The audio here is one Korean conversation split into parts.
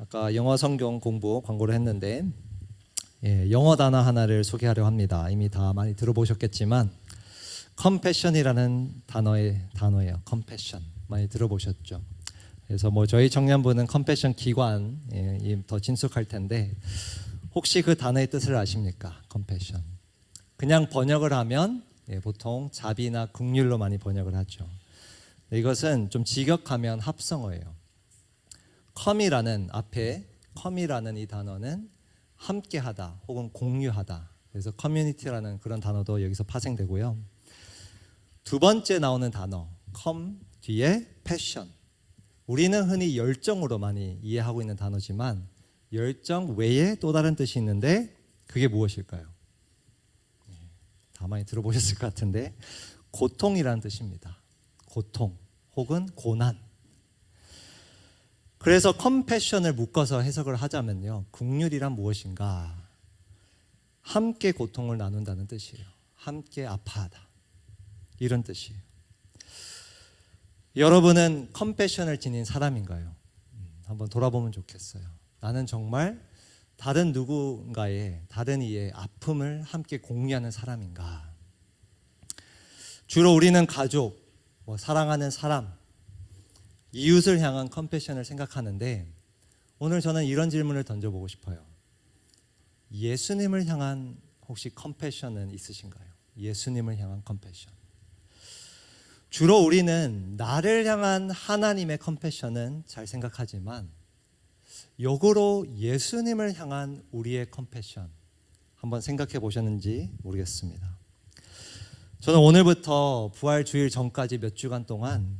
아까 영어 성경 공부 광고를 했는데 예, 영어 단어 하나를 소개하려 합니다. 이미 다 많이 들어보셨겠지만 컴패션이라는 단어의 단어예요. 컴패션 많이 들어보셨죠? 그래서 뭐 저희 청년부는 컴패션 기관 예, 더 친숙할 텐데 혹시 그 단어의 뜻을 아십니까? 컴패션. 그냥 번역을 하면 예, 보통 자비나 긍휼로 많이 번역을 하죠. 이것은 좀 직역하면 합성어예요. 컴이라는 앞에 컴이라는 이 단어는 함께하다 혹은 공유하다. 그래서 커뮤니티라는 그런 단어도 여기서 파생되고요. 두 번째 나오는 단어 컴 뒤에 패션. 우리는 흔히 열정으로 많이 이해하고 있는 단어지만 열정 외에 또 다른 뜻이 있는데 그게 무엇일까요? 예, 다 많이 들어보셨을 것 같은데 고통이라는 뜻입니다. 고통 혹은 고난. 그래서 컴패션을 묶어서 해석을 하자면요. 국률이란 무엇인가? 함께 고통을 나눈다는 뜻이에요. 함께 아파하다. 이런 뜻이에요. 여러분은 컴패션을 지닌 사람인가요? 음, 한번 돌아보면 좋겠어요. 나는 정말 다른 누군가의 다른 이의 아픔을 함께 공유하는 사람인가? 주로 우리는 가족, 뭐 사랑하는 사람, 이웃을 향한 컴패션을 생각하는데 오늘 저는 이런 질문을 던져보고 싶어요. 예수님을 향한 혹시 컴패션은 있으신가요? 예수님을 향한 컴패션. 주로 우리는 나를 향한 하나님의 컴패션은 잘 생각하지만 역으로 예수님을 향한 우리의 컴패션 한번 생각해 보셨는지 모르겠습니다. 저는 오늘부터 부활 주일 전까지 몇 주간 동안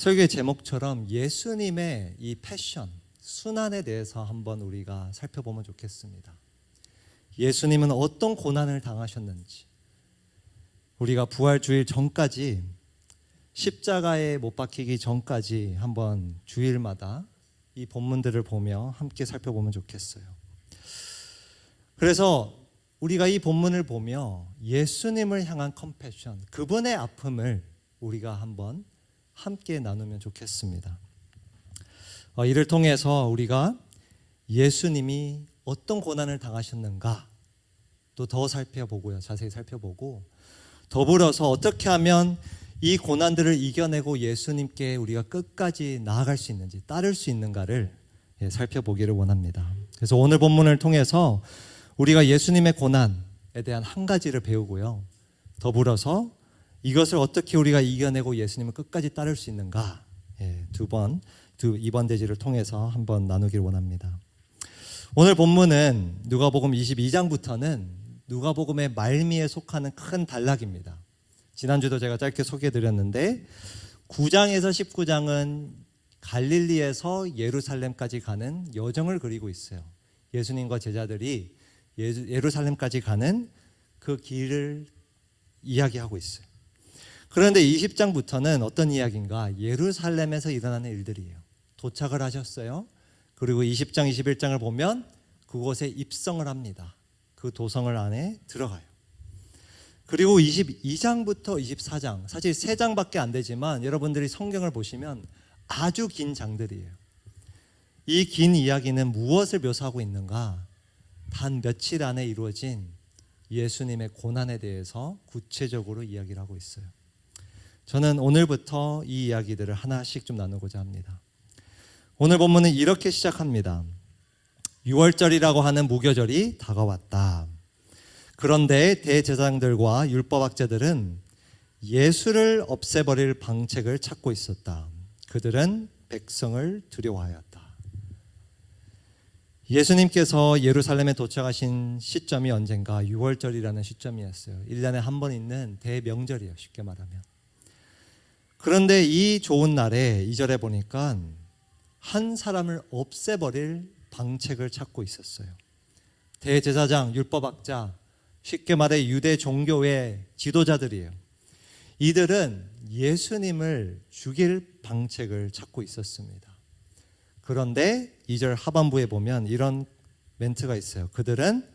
설교의 제목처럼 예수님의 이 패션, 순환에 대해서 한번 우리가 살펴보면 좋겠습니다. 예수님은 어떤 고난을 당하셨는지, 우리가 부활 주일 전까지 십자가에 못 박히기 전까지 한번 주일마다 이 본문들을 보며 함께 살펴보면 좋겠어요. 그래서 우리가 이 본문을 보며 예수님을 향한 컴패션, 그분의 아픔을 우리가 한번 함께 나누면 좋겠습니다. 어, 이를 통해서 우리가 예수님이 어떤 고난을 당하셨는가 또 더 살펴보고요. 자세히 살펴보고 더불어서 어떻게 하면 이 고난들을 이겨내고 예수님께 우리가 끝까지 나아갈 수 있는지 따를 수 있는가를 예, 살펴보기를 원합니다. 그래서 오늘 본문을 통해서 우리가 예수님의 고난에 대한 한 가지를 배우고요. 더불어서 이것을 어떻게 우리가 이겨내고 예수님을 끝까지 따를 수 있는가 예, 두 번, 두 이번 대지를 통해서 한번 나누길 원합니다. 오늘 본문은 누가복음 22장부터는 누가복음의 말미에 속하는 큰 단락입니다. 지난주도 제가 짧게 소개해 드렸는데 9장에서 19장은 갈릴리에서 예루살렘까지 가는 여정을 그리고 있어요. 예수님과 제자들이 예루살렘까지 가는 그 길을 이야기하고 있어요. 그런데 20장부터는 어떤 이야기인가? 예루살렘에서 일어나는 일들이에요. 도착을 하셨어요. 그리고 20장, 21장을 보면 그곳에 입성을 합니다. 그 도성을 안에 들어가요. 그리고 22장부터 24장, 사실 3장밖에 안 되지만 여러분들이 성경을 보시면 아주 긴 장들이에요. 이 긴 이야기는 무엇을 묘사하고 있는가? 단 며칠 안에 이루어진 예수님의 고난에 대해서 구체적으로 이야기를 하고 있어요. 저는 오늘부터 이 이야기들을 하나씩 좀 나누고자 합니다. 오늘 본문은 이렇게 시작합니다. 6월절이라고 하는 무교절이 다가왔다. 그런데 대제사장들과 율법학자들은 예수를 없애버릴 방책을 찾고 있었다. 그들은 백성을 두려워하였다. 예수님께서 예루살렘에 도착하신 시점이 언젠가 6월절이라는 시점이었어요. 1년에 한 번 있는 대명절이에요. 쉽게 말하면. 그런데 이 좋은 날에 2절에 보니까 한 사람을 없애버릴 방책을 찾고 있었어요. 대제사장, 율법학자, 쉽게 말해 유대 종교의 지도자들이에요. 이들은 예수님을 죽일 방책을 찾고 있었습니다. 그런데 2절 하반부에 보면 이런 멘트가 있어요. 그들은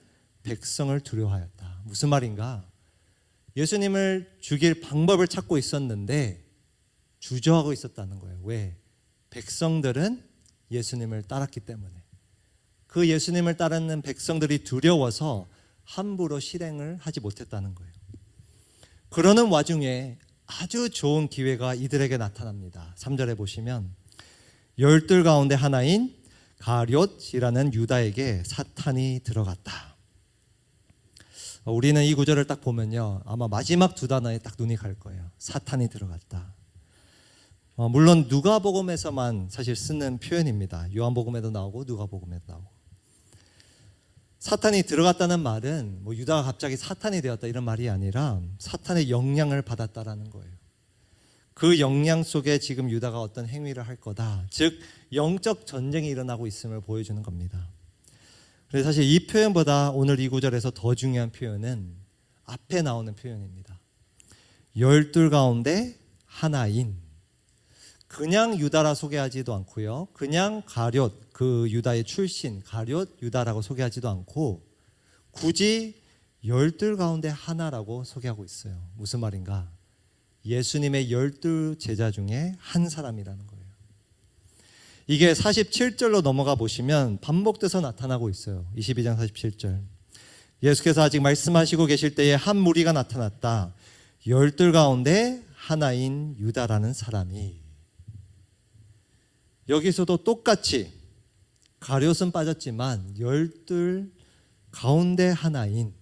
백성을 두려워하였다. 무슨 말인가? 예수님을 죽일 방법을 찾고 있었는데 주저하고 있었다는 거예요. 왜? 백성들은 예수님을 따랐기 때문에 그 예수님을 따르는 백성들이 두려워서 함부로 실행을 하지 못했다는 거예요. 그러는 와중에 아주 좋은 기회가 이들에게 나타납니다. 3절에 보시면 열둘 가운데 하나인 가룟이라는 유다에게 사탄이 들어갔다. 우리는 이 구절을 딱 보면요. 아마 마지막 두 단어에 딱 눈이 갈 거예요. 사탄이 들어갔다. 어, 물론 누가복음에서만 사실 쓰는 표현입니다. 요한복음에도 나오고 누가복음에도 나오고. 사탄이 들어갔다는 말은 뭐 유다가 갑자기 사탄이 되었다 이런 말이 아니라 사탄의 영향을 받았다라는 거예요. 그 영향 속에 지금 유다가 어떤 행위를 할 거다. 즉 영적 전쟁이 일어나고 있음을 보여주는 겁니다. 그래서 사실 이 표현보다 오늘 이 구절에서 더 중요한 표현은 앞에 나오는 표현입니다. 열둘 가운데 하나인 그냥 유다라 소개하지도 않고요. 그냥 가룟 그 유다의 출신 가룟 유다라고 소개하지도 않고 굳이 열둘 가운데 하나라고 소개하고 있어요. 무슨 말인가? 예수님의 열두 제자 중에 한 사람이라는 거예요. 이게 47절로 넘어가 보시면 반복돼서 나타나고 있어요. 22장 47절. 예수께서 아직 말씀하시고 계실 때에 한 무리가 나타났다. 열둘 가운데 하나인 유다라는 사람이 여기서도 똑같이 가룟은 빠졌지만 열둘 가운데 하나인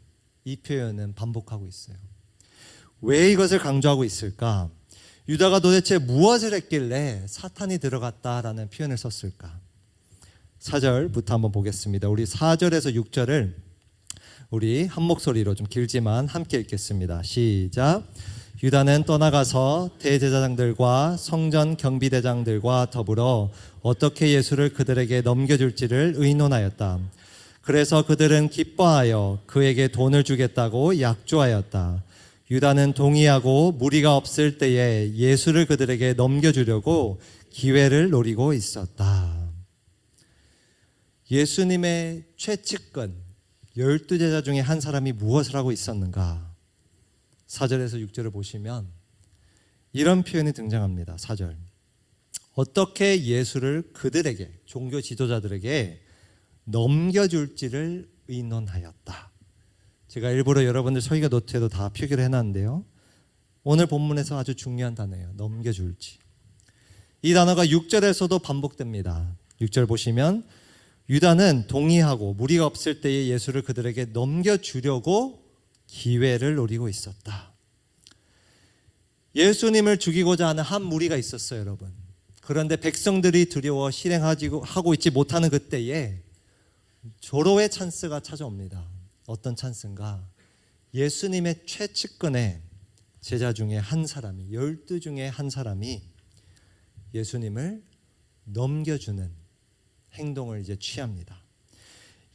이 표현은 반복하고 있어요. 왜 이것을 강조하고 있을까? 유다가 도대체 무엇을 했길래 사탄이 들어갔다라는 표현을 썼을까? 4절부터 한번 보겠습니다. 우리 4절에서 6절을 우리 한 목소리로 좀 길지만 함께 읽겠습니다. 시작. 유다는 떠나가서 대제사장들과 성전 경비대장들과 더불어 어떻게 예수를 그들에게 넘겨줄지를 의논하였다. 그래서 그들은 기뻐하여 그에게 돈을 주겠다고 약조하였다. 유다는 동의하고 무리가 없을 때에 예수를 그들에게 넘겨주려고 기회를 노리고 있었다. 예수님의 최측근 열두 제자 중에 한 사람이 무엇을 하고 있었는가? 4절에서 6절을 보시면 이런 표현이 등장합니다. 4절. 어떻게 예수를 그들에게 종교 지도자들에게 넘겨줄지를 의논하였다. 제가 일부러 여러분들 서기가 노트에도 다 표기를 해놨는데요. 오늘 본문에서 아주 중요한 단어예요. 넘겨줄지. 이 단어가 6절에서도 반복됩니다. 6절 보시면 유다는 동의하고 무리가 없을 때에 예수를 그들에게 넘겨주려고 기회를 노리고 있었다. 예수님을 죽이고자 하는 한 무리가 있었어요, 여러분. 그런데 백성들이 두려워 실행하고 있지 못하는 그때에 조로의 찬스가 찾아옵니다. 어떤 찬스인가? 예수님의 최측근의 제자 중에 한 사람이 열두 중에 한 사람이 예수님을 넘겨주는 행동을 이제 취합니다.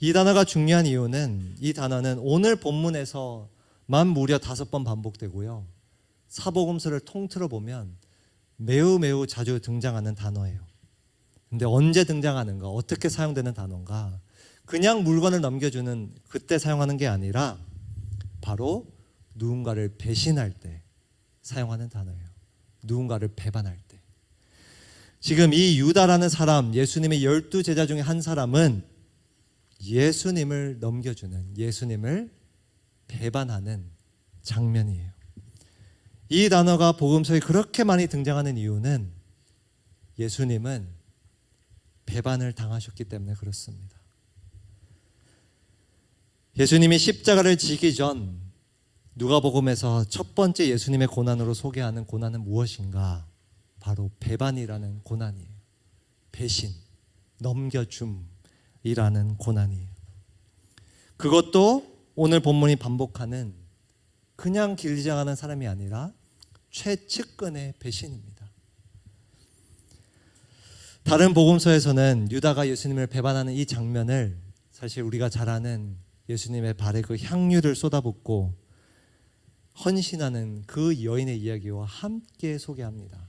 이 단어가 중요한 이유는 이 단어는 오늘 본문에서만 무려 다섯 번 반복되고요. 사복음서를 통틀어 보면 매우 매우 자주 등장하는 단어예요. 근데 언제 등장하는가? 어떻게 사용되는 단어인가? 그냥 물건을 넘겨주는 그때 사용하는 게 아니라 바로 누군가를 배신할 때 사용하는 단어예요. 누군가를 배반할 때. 지금 이 유다라는 사람, 예수님의 열두 제자 중에 한 사람은 예수님을 넘겨주는, 예수님을 배반하는 장면이에요. 이 단어가 복음서에 그렇게 많이 등장하는 이유는 예수님은 배반을 당하셨기 때문에 그렇습니다. 예수님이 십자가를 지기 전 누가복음에서 첫 번째 예수님의 고난으로 소개하는 고난은 무엇인가? 바로 배반이라는 고난이에요. 배신, 넘겨줌 이라는 고난이에요. 그것도 오늘 본문이 반복하는 그냥 길지않은 사람이 아니라 최측근의 배신입니다. 다른 복음서에서는 유다가 예수님을 배반하는 이 장면을 사실 우리가 잘 아는 예수님의 발에 그 향유를 쏟아붓고 헌신하는 그 여인의 이야기와 함께 소개합니다.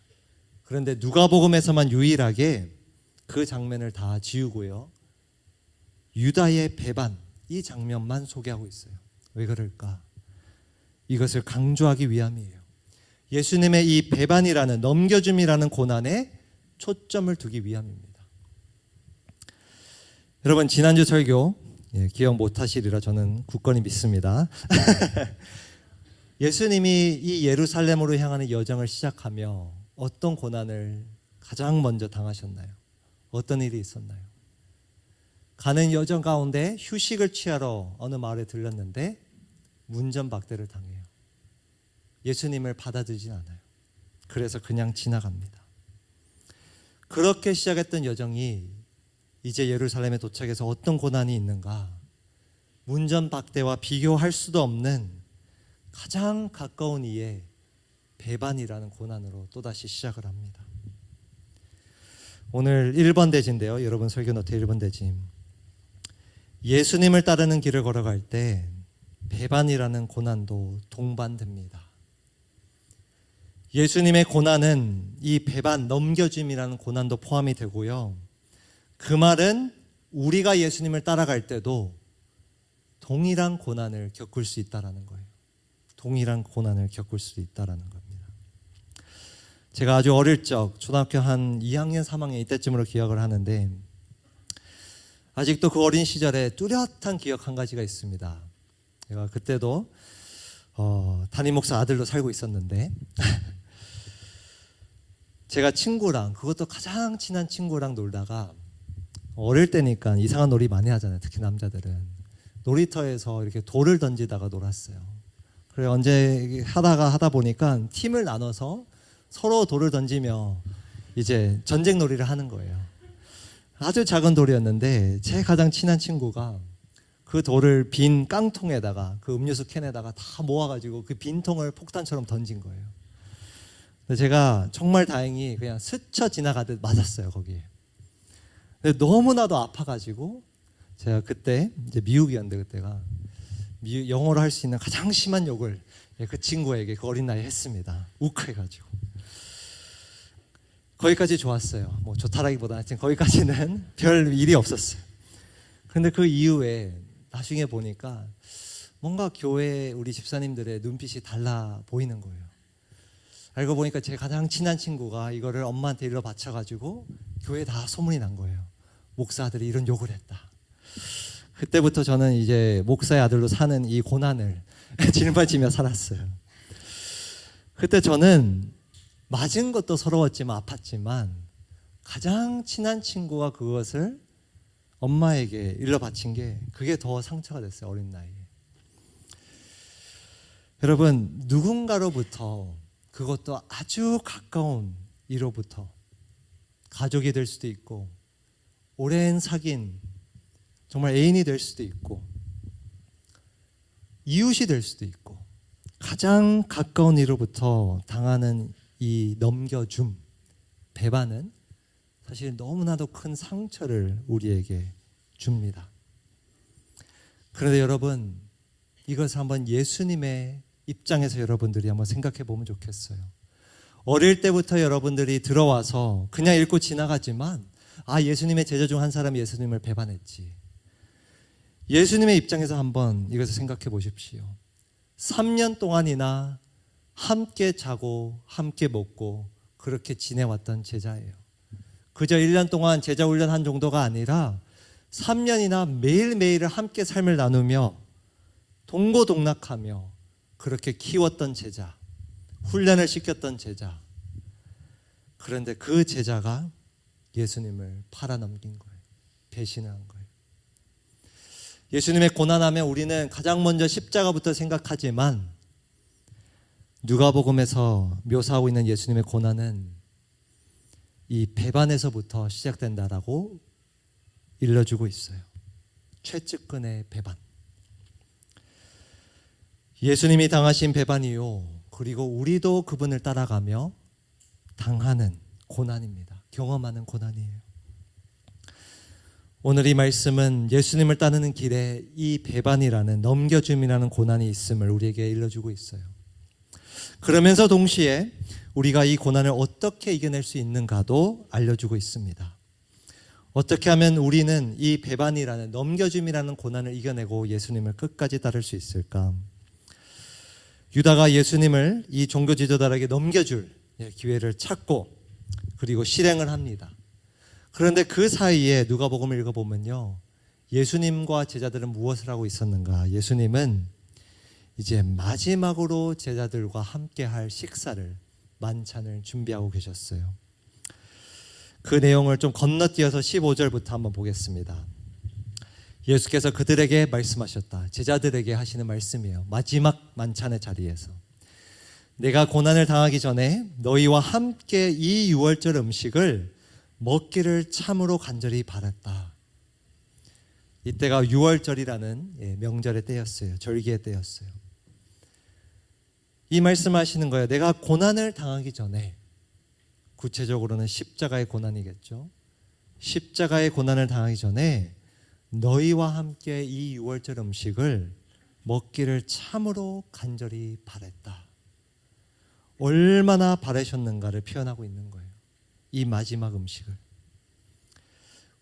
그런데 누가복음에서만 유일하게 그 장면을 다 지우고요. 유다의 배반 이 장면만 소개하고 있어요. 왜 그럴까? 이것을 강조하기 위함이에요. 예수님의 이 배반이라는 넘겨줌이라는 고난에 초점을 두기 위함입니다. 여러분 지난주 설교 예, 기억 못하시리라 저는 굳건히 믿습니다. 예수님이 이 예루살렘으로 향하는 여정을 시작하며 어떤 고난을 가장 먼저 당하셨나요? 어떤 일이 있었나요? 가는 여정 가운데 휴식을 취하러 어느 마을에 들렀는데 문전박대를 당해요. 예수님을 받아들이진 않아요. 그래서 그냥 지나갑니다. 그렇게 시작했던 여정이 이제 예루살렘에 도착해서 어떤 고난이 있는가? 문전박대와 비교할 수도 없는 가장 가까운 이의 배반이라는 고난으로 또다시 시작을 합니다. 오늘 1번 대지인데요. 여러분 설교 노트 1번 대지. 예수님을 따르는 길을 걸어갈 때 배반이라는 고난도 동반됩니다. 예수님의 고난은 이 배반 넘겨줌이라는 고난도 포함이 되고요. 그 말은 우리가 예수님을 따라갈 때도 동일한 고난을 겪을 수 있다라는 거예요. 동일한 고난을 겪을 수 있다라는 겁니다. 제가 아주 어릴 적 초등학교 한 2학년 3학년 이때쯤으로 기억을 하는데 아직도 그 어린 시절에 뚜렷한 기억 한 가지가 있습니다. 제가 그때도 어, 담임 목사 아들로 살고 있었는데 제가 친구랑 그것도 가장 친한 친구랑 놀다가 어릴 때니까 이상한 놀이 많이 하잖아요. 특히 남자들은 놀이터에서 이렇게 돌을 던지다가 놀았어요. 그래 언제 하다가 하다 보니까 팀을 나눠서 서로 돌을 던지며 이제 전쟁 놀이를 하는 거예요. 아주 작은 돌이었는데 제 가장 친한 친구가 그 돌을 빈 깡통에다가 그 음료수 캔에다가 다 모아가지고 그 빈 통을 폭탄처럼 던진 거예요. 제가 정말 다행히 그냥 스쳐 지나가듯 맞았어요 거기에. 근데 너무나도 아파가지고 제가 그때 이제 미국이었는데 그때가 미, 영어로 할 수 있는 가장 심한 욕을 예, 그 친구에게 그 어린 나이에 했습니다. 욱해가지고. 거기까지 좋았어요. 뭐 좋다라기보다 하여튼 거기까지는 별 일이 없었어요. 그런데 그 이후에 나중에 보니까 뭔가 교회 우리 집사님들의 눈빛이 달라 보이는 거예요. 알고 보니까 제 가장 친한 친구가 이거를 엄마한테 일러 바쳐가지고 교회 다 소문이 난 거예요. 목사들이 이런 욕을 했다. 그때부터 저는 이제 목사의 아들로 사는 이 고난을 짊어지며 살았어요. 그때 저는 맞은 것도 서러웠지만 아팠지만 가장 친한 친구가 그것을 엄마에게 일러 바친 게 그게 더 상처가 됐어요. 어린 나이에. 여러분, 누군가로부터 그것도 아주 가까운 이로부터 가족이 될 수도 있고 오랜 사귄 정말 애인이 될 수도 있고 이웃이 될 수도 있고 가장 가까운 이로부터 당하는 이 넘겨줌 배반은 사실 너무나도 큰 상처를 우리에게 줍니다. 그런데 여러분 이것을 한번 예수님의 입장에서 여러분들이 한번 생각해 보면 좋겠어요. 어릴 때부터 여러분들이 들어와서 그냥 읽고 지나가지만 아 예수님의 제자 중 한 사람이 예수님을 배반했지. 예수님의 입장에서 한번 이것을 생각해 보십시오. 3년 동안이나 함께 자고 함께 먹고 그렇게 지내왔던 제자예요. 그저 1년 동안 제자 훈련한 정도가 아니라 3년이나 매일매일 함께 삶을 나누며 동고동락하며 그렇게 키웠던 제자, 훈련을 시켰던 제자. 그런데 그 제자가 예수님을 팔아넘긴 거예요. 배신을 한 거예요. 예수님의 고난하면 우리는 가장 먼저 십자가부터 생각하지만 누가복음에서 묘사하고 있는 예수님의 고난은 이 배반에서부터 시작된다라고 일러주고 있어요. 최측근의 배반. 예수님이 당하신 배반이요. 그리고 우리도 그분을 따라가며 당하는 고난입니다. 경험하는 고난이에요. 오늘 이 말씀은 예수님을 따르는 길에 이 배반이라는 넘겨줌이라는 고난이 있음을 우리에게 일러주고 있어요. 그러면서 동시에 우리가 이 고난을 어떻게 이겨낼 수 있는가도 알려주고 있습니다. 어떻게 하면 우리는 이 배반이라는 넘겨줌이라는 고난을 이겨내고 예수님을 끝까지 따를 수 있을까? 유다가 예수님을 이 종교 지도자에게 넘겨줄 예, 기회를 찾고 그리고 실행을 합니다. 그런데 그 사이에 누가복음을 읽어보면요, 예수님과 제자들은 무엇을 하고 있었는가? 예수님은 이제 마지막으로 제자들과 함께 할 식사를 만찬을 준비하고 계셨어요. 그 내용을 좀 건너뛰어서 15절부터 한번 보겠습니다. 예수께서 그들에게 말씀하셨다. 제자들에게 하시는 말씀이에요. 마지막 만찬의 자리에서. 내가 고난을 당하기 전에 너희와 함께 이 유월절 음식을 먹기를 참으로 간절히 바랐다. 이때가 유월절이라는 예, 명절의 때였어요. 절기의 때였어요. 이 말씀하시는 거예요. 내가 고난을 당하기 전에 구체적으로는 십자가의 고난이겠죠. 십자가의 고난을 당하기 전에 너희와 함께 이 유월절 음식을 먹기를 참으로 간절히 바랬다. 얼마나 바라셨는가를 표현하고 있는 거예요. 이 마지막 음식을.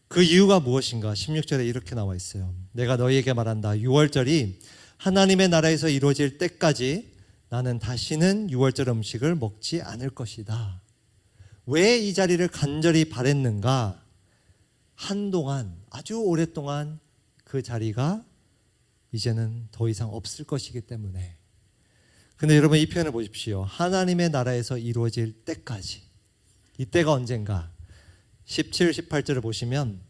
그 이유가 무엇인가? 16절에 이렇게 나와 있어요. 내가 너희에게 말한다. 유월절이 하나님의 나라에서 이루어질 때까지 나는 다시는 유월절 음식을 먹지 않을 것이다. 왜 이 자리를 간절히 바랬는가? 한동안 아주 오랫동안 그 자리가 이제는 더 이상 없을 것이기 때문에. 근데 여러분 이 표현을 보십시오. 하나님의 나라에서 이루어질 때까지. 이때가 언젠가? 17, 18절을 보시면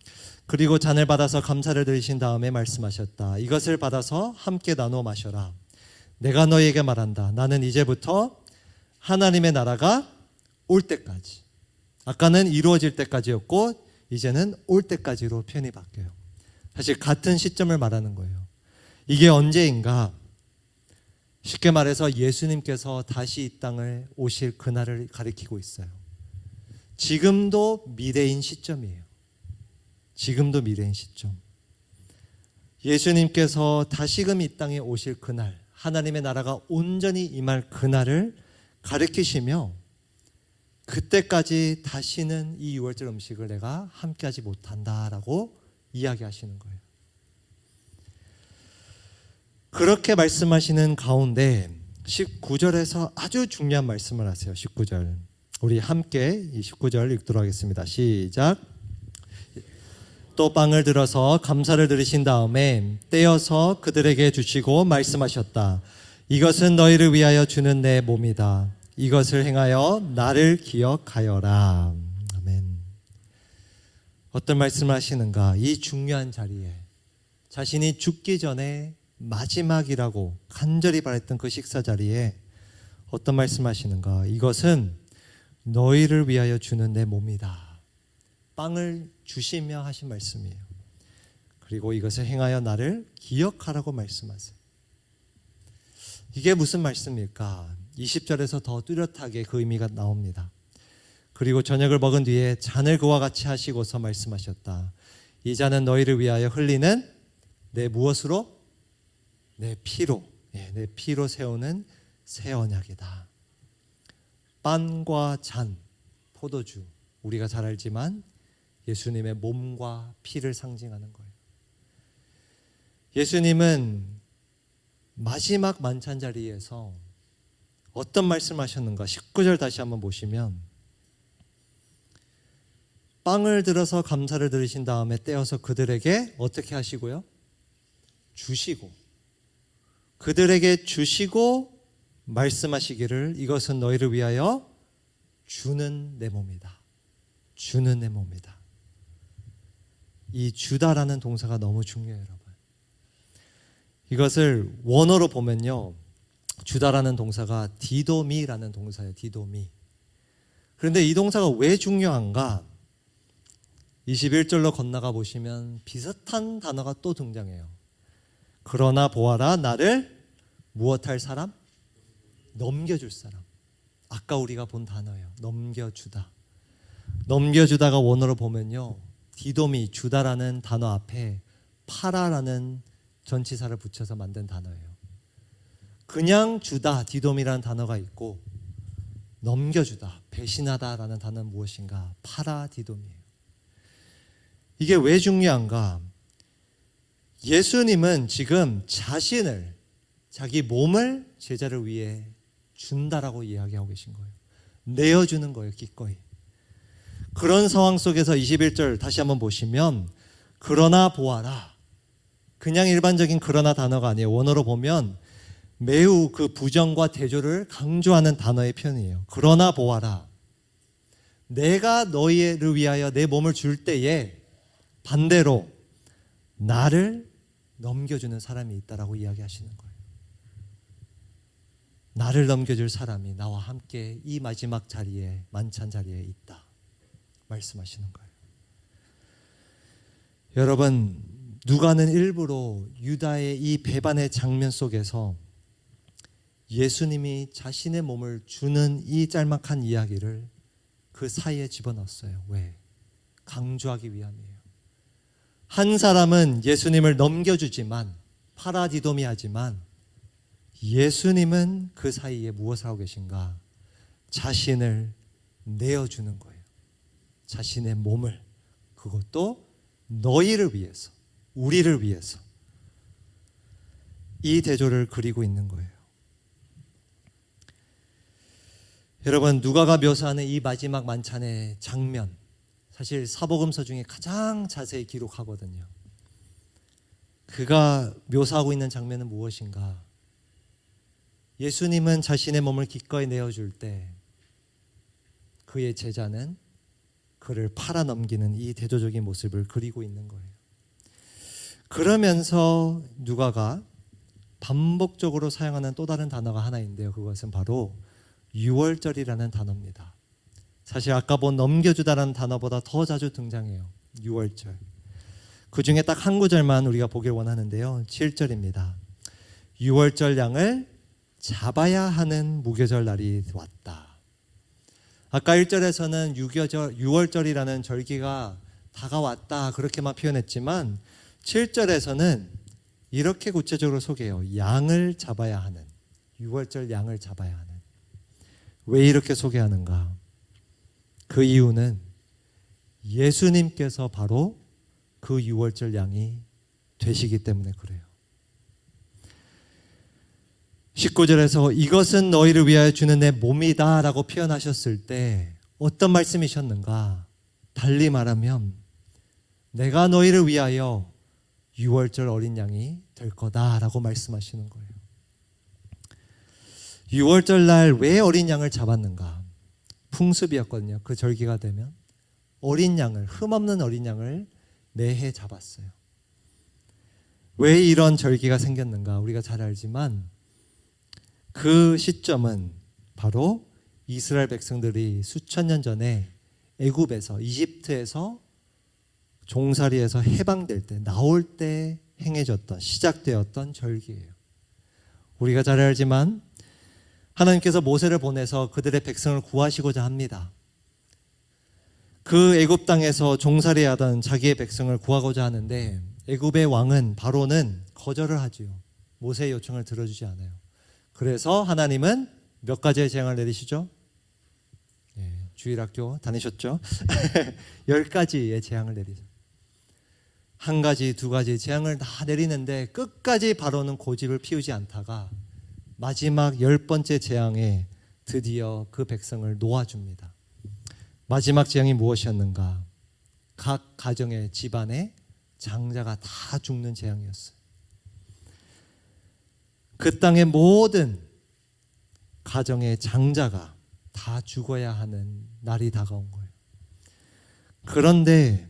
그리고 잔을 받아서 감사를 드리신 다음에 말씀하셨다. 이것을 받아서 함께 나누어 마셔라. 내가 너희에게 말한다. 나는 이제부터 하나님의 나라가 올 때까지. 아까는 이루어질 때까지였고 이제는 올 때까지로 표현이 바뀌어요. 사실 같은 시점을 말하는 거예요. 이게 언제인가? 쉽게 말해서 예수님께서 다시 이 땅을 오실 그날을 가리키고 있어요. 지금도 미래인 시점이에요. 지금도 미래인 시점. 예수님께서 다시금 이 땅에 오실 그날, 하나님의 나라가 온전히 임할 그날을 가리키시며 그때까지 다시는 이 유월절 음식을 내가 함께하지 못한다라고 이야기하시는 거예요. 그렇게 말씀하시는 가운데 19절에서 아주 중요한 말씀을 하세요. 19절. 우리 함께 이 19절 읽도록 하겠습니다. 시작. 또 빵을 들어서 감사를 드리신 다음에 떼어서 그들에게 주시고 말씀하셨다. 이것은 너희를 위하여 주는 내 몸이다. 이것을 행하여 나를 기억하여라. 아멘. 어떤 말씀을 하시는가? 이 중요한 자리에 자신이 죽기 전에 마지막이라고 간절히 바랬던 그 식사 자리에 어떤 말씀하시는가? 이것은 너희를 위하여 주는 내 몸이다. 빵을 주시며 하신 말씀이에요. 그리고 이것을 행하여 나를 기억하라고 말씀하세요. 이게 무슨 말씀일까? 20절에서 더 뚜렷하게 그 의미가 나옵니다. 그리고 저녁을 먹은 뒤에 잔을 그와 같이 하시고서 말씀하셨다. 이 잔은 너희를 위하여 흘리는 내 무엇으로? 내 피로, 예, 내 피로 세우는 새 언약이다. 빵과 잔, 포도주, 우리가 잘 알지만 예수님의 몸과 피를 상징하는 거예요. 예수님은 마지막 만찬 자리에서 어떤 말씀하셨는가? 19절 다시 한번 보시면 빵을 들어서 감사를 드리신 다음에 떼어서 그들에게 어떻게 하시고요? 주시고 그들에게 주시고 말씀하시기를 이것은 너희를 위하여 주는 내 몸이다. 주는 내 몸이다. 이 주다라는 동사가 너무 중요해요, 여러분. 이것을 원어로 보면요. 주다라는 동사가 디도미라는 동사예요. 디도미. 그런데 이 동사가 왜 중요한가? 21절로 건너가 보시면 비슷한 단어가 또 등장해요. 그러나 보아라 나를 무엇할 사람? 넘겨줄 사람. 아까 우리가 본 단어예요. 넘겨주다. 넘겨주다가 원어로 보면요. 디돔이 주다라는 단어 앞에 파라라는 전치사를 붙여서 만든 단어예요. 그냥 주다 디돔이라는 단어가 있고 넘겨주다 배신하다라는 단어는 무엇인가 파라 디돔이에요. 이게 왜 중요한가? 예수님은 지금 자신을 자기 몸을 제자를 위해 준다라고 이야기하고 계신 거예요. 내어주는 거예요, 기꺼이. 그런 상황 속에서 21절 다시 한번 보시면 그러나 보아라 그냥 일반적인 그러나 단어가 아니에요. 원어로 보면 매우 그 부정과 대조를 강조하는 단어의 표현이에요. 그러나 보아라. 내가 너희를 위하여 내 몸을 줄 때에 반대로 나를 넘겨주는 사람이 있다라고 이야기하시는 거예요. 나를 넘겨줄 사람이 나와 함께 이 마지막 자리에 만찬 자리에 있다. 말씀하시는 거예요. 여러분 누가는 일부러 유다의 이 배반의 장면 속에서 예수님이 자신의 몸을 주는 이 짤막한 이야기를 그 사이에 집어넣었어요. 왜? 강조하기 위함이에요. 한 사람은 예수님을 넘겨주지만 파라디도미하지만 예수님은 그 사이에 무엇을 하고 계신가? 자신을 내어주는 거예요. 자신의 몸을 그것도 너희를 위해서, 우리를 위해서 이 대조를 그리고 있는 거예요. 여러분 누가가 묘사하는 이 마지막 만찬의 장면 사실 사복음서 중에 가장 자세히 기록하거든요. 그가 묘사하고 있는 장면은 무엇인가? 예수님은 자신의 몸을 기꺼이 내어줄 때 그의 제자는 그를 팔아 넘기는 이 대조적인 모습을 그리고 있는 거예요. 그러면서 누가가 반복적으로 사용하는 또 다른 단어가 하나 있는데요. 그것은 바로 유월절이라는 단어입니다. 사실 아까 본 넘겨주다라는 단어보다 더 자주 등장해요. 유월절. 그 중에 딱 한 구절만 우리가 보길 원하는데요. 7절입니다. 유월절 양을 잡아야 하는 무교절 날이 왔다. 아까 1절에서는 유교절, 6월절이라는 절기가 다가왔다 그렇게만 표현했지만 7절에서는 이렇게 구체적으로 소개해요. 양을 잡아야 하는 6월절 양을 잡아야 하는 왜 이렇게 소개하는가? 그 이유는 예수님께서 바로 그 6월절 양이 되시기 때문에 그래요. 19절에서 이것은 너희를 위하여 주는 내 몸이다 라고 표현하셨을 때 어떤 말씀이셨는가? 달리 말하면 내가 너희를 위하여 6월절 어린 양이 될 거다 라고 말씀하시는 거예요. 6월절 날 왜 어린 양을 잡았는가? 풍습이었거든요. 그 절기가 되면 어린 양을 흠없는 어린 양을 매해 잡았어요. 왜 이런 절기가 생겼는가? 우리가 잘 알지만 그 시점은 바로 이스라엘 백성들이 수천 년 전에 애굽에서 이집트에서 종살이에서 해방될 때 나올 때 행해졌던 시작되었던 절기예요. 우리가 잘 알지만 하나님께서 모세를 보내서 그들의 백성을 구하시고자 합니다. 그 애굽 땅에서 종살이하던 자기의 백성을 구하고자 하는데 애굽의 왕은 바로는 거절을 하지요. 모세의 요청을 들어주지 않아요. 그래서 하나님은 몇 가지의 재앙을 내리시죠? 예, 주일학교 다니셨죠? 열 가지의 재앙을 내리죠. 한 가지, 두 가지 재앙을 다 내리는데 끝까지 바로는 고집을 피우지 않다가 마지막 열 번째 재앙에 드디어 그 백성을 놓아줍니다. 마지막 재앙이 무엇이었는가? 각 가정의 집안에 장자가 다 죽는 재앙이었어요. 그 땅의 모든 가정의 장자가 다 죽어야 하는 날이 다가온 거예요. 그런데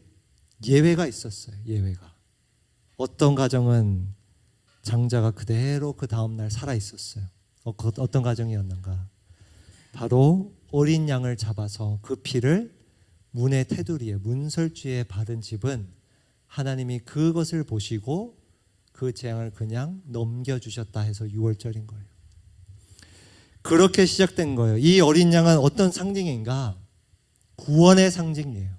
예외가 있었어요. 예외가. 어떤 가정은 장자가 그대로 그 다음 날 살아 있었어요. 어, 그 어떤 가정이었는가? 바로 어린 양을 잡아서 그 피를 문의 테두리에 문설주에 바른 집은 하나님이 그것을 보시고 그 재앙을 그냥 넘겨주셨다 해서 6월절인 거예요. 그렇게 시작된 거예요. 이 어린 양은 어떤 상징인가? 구원의 상징이에요.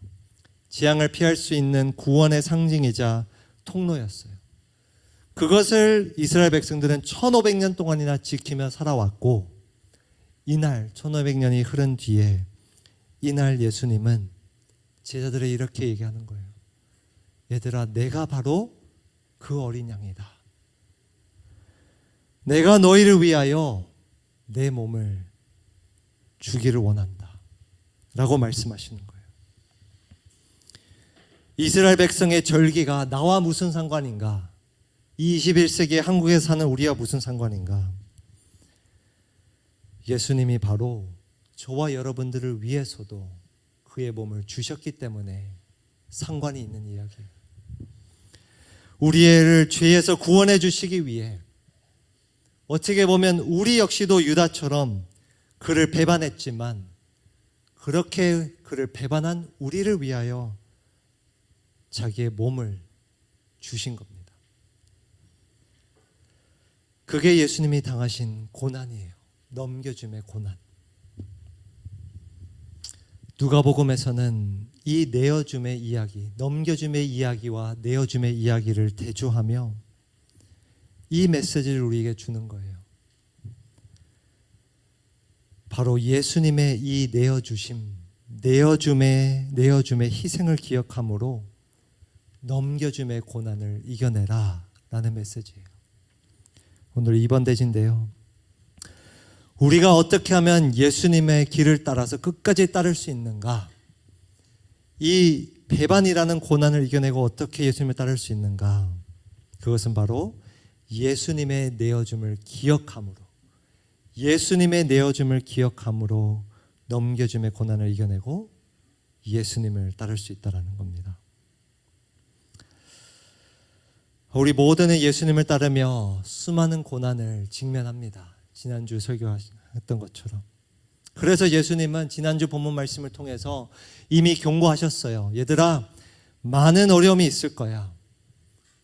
재앙을 피할 수 있는 구원의 상징이자 통로였어요. 그것을 이스라엘 백성들은 1500년 동안이나 지키며 살아왔고 이날 1500년이 흐른 뒤에 이날 예수님은 제자들에 이렇게 얘기하는 거예요. 얘들아 내가 바로 그 어린 양이다. 내가 너희를 위하여 내 몸을 주기를 원한다. 라고 말씀하시는 거예요. 이스라엘 백성의 절기가 나와 무슨 상관인가? 이 21세기에 한국에 사는 우리와 무슨 상관인가? 예수님이 바로 저와 여러분들을 위해서도 그의 몸을 주셨기 때문에 상관이 있는 이야기예요. 우리를 죄에서 구원해 주시기 위해 어떻게 보면 우리 역시도 유다처럼 그를 배반했지만 그렇게 그를 배반한 우리를 위하여 자기의 몸을 주신 겁니다. 그게 예수님이 당하신 고난이에요. 넘겨줌의 고난. 누가복음에서는 이 내어줌의 이야기, 넘겨줌의 이야기와 내어줌의 이야기를 대조하며 이 메시지를 우리에게 주는 거예요. 바로 예수님의 이 내어주심, 내어줌의 내어줌의 희생을 기억함으로 넘겨줌의 고난을 이겨내라라는 메시지예요. 오늘 2번 대진데요. 우리가 어떻게 하면 예수님의 길을 따라서 끝까지 따를 수 있는가? 이 배반이라는 고난을 이겨내고 어떻게 예수님을 따를 수 있는가? 그것은 바로 예수님의 내어줌을 기억함으로, 예수님의 내어줌을 기억함으로 넘겨줌의 고난을 이겨내고 예수님을 따를 수 있다라는 겁니다. 우리 모두는 예수님을 따르며 수많은 고난을 직면합니다. 지난주 설교했던 것처럼. 그래서 예수님은 지난주 본문 말씀을 통해서 이미 경고하셨어요. 얘들아, 많은 어려움이 있을 거야.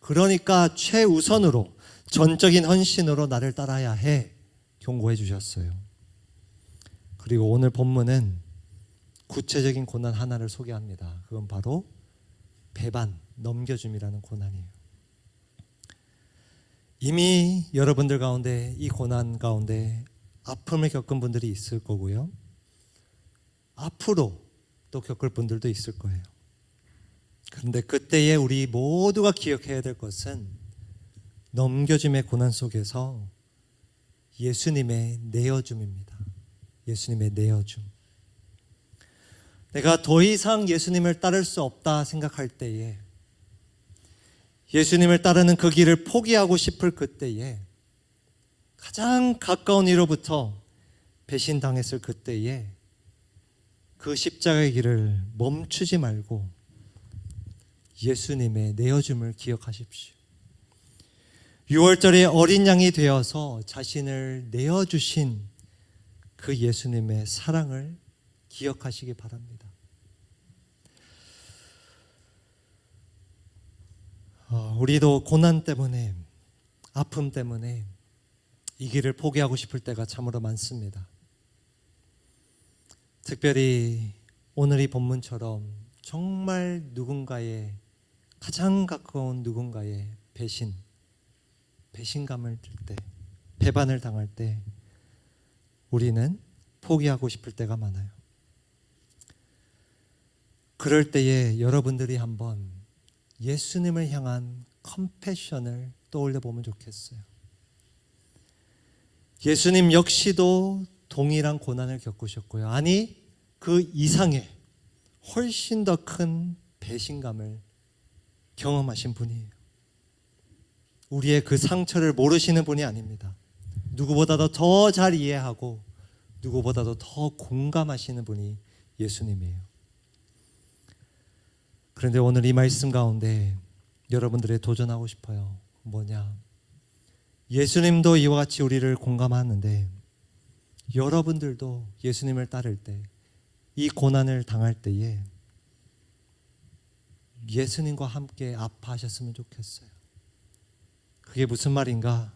그러니까 최우선으로 전적인 헌신으로 나를 따라야 해. 경고해 주셨어요. 그리고 오늘 본문은 구체적인 고난 하나를 소개합니다. 그건 바로 배반, 넘겨줌이라는 고난이에요. 이미 여러분들 가운데 이 고난 가운데 아픔을 겪은 분들이 있을 거고요. 앞으로 또 겪을 분들도 있을 거예요. 그런데 그때에 우리 모두가 기억해야 될 것은 넘겨짐의 고난 속에서 예수님의 내어줌입니다. 예수님의 내어줌. 내가 더 이상 예수님을 따를 수 없다 생각할 때에 예수님을 따르는 그 길을 포기하고 싶을 그때에 가장 가까운 이로부터 배신당했을 그때에 그 십자가의 길을 멈추지 말고 예수님의 내어줌을 기억하십시오. 6월절에 어린 양이 되어서 자신을 내어주신 그 예수님의 사랑을 기억하시기 바랍니다. 어, 우리도 고난 때문에 아픔 때문에 이 길을 포기하고 싶을 때가 참으로 많습니다. 특별히 오늘 이 본문처럼 정말 누군가의 가장 가까운 누군가의 배신, 배신감을 들 때, 배반을 당할 때 우리는 포기하고 싶을 때가 많아요. 그럴 때에 여러분들이 한번 예수님을 향한 컴패션을 떠올려 보면 좋겠어요. 예수님 역시도 동일한 고난을 겪으셨고요. 아니, 그 이상의 훨씬 더 큰 배신감을 경험하신 분이에요. 우리의 그 상처를 모르시는 분이 아닙니다. 누구보다도 더 잘 이해하고 누구보다도 더 공감하시는 분이 예수님이에요. 그런데 오늘 이 말씀 가운데 여러분들의 도전하고 싶어요. 뭐냐? 예수님도 이와 같이 우리를 공감하는데 여러분들도 예수님을 따를 때 이 고난을 당할 때에 예수님과 함께 아파하셨으면 좋겠어요. 그게 무슨 말인가?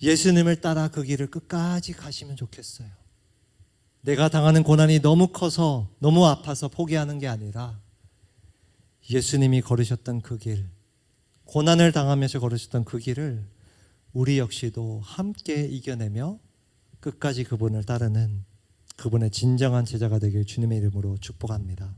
예수님을 따라 그 길을 끝까지 가시면 좋겠어요. 내가 당하는 고난이 너무 커서 너무 아파서 포기하는 게 아니라 예수님이 걸으셨던 그 길, 고난을 당하면서 걸으셨던 그 길을 우리 역시도 함께 이겨내며 끝까지 그분을 따르는 그분의 진정한 제자가 되길 주님의 이름으로 축복합니다.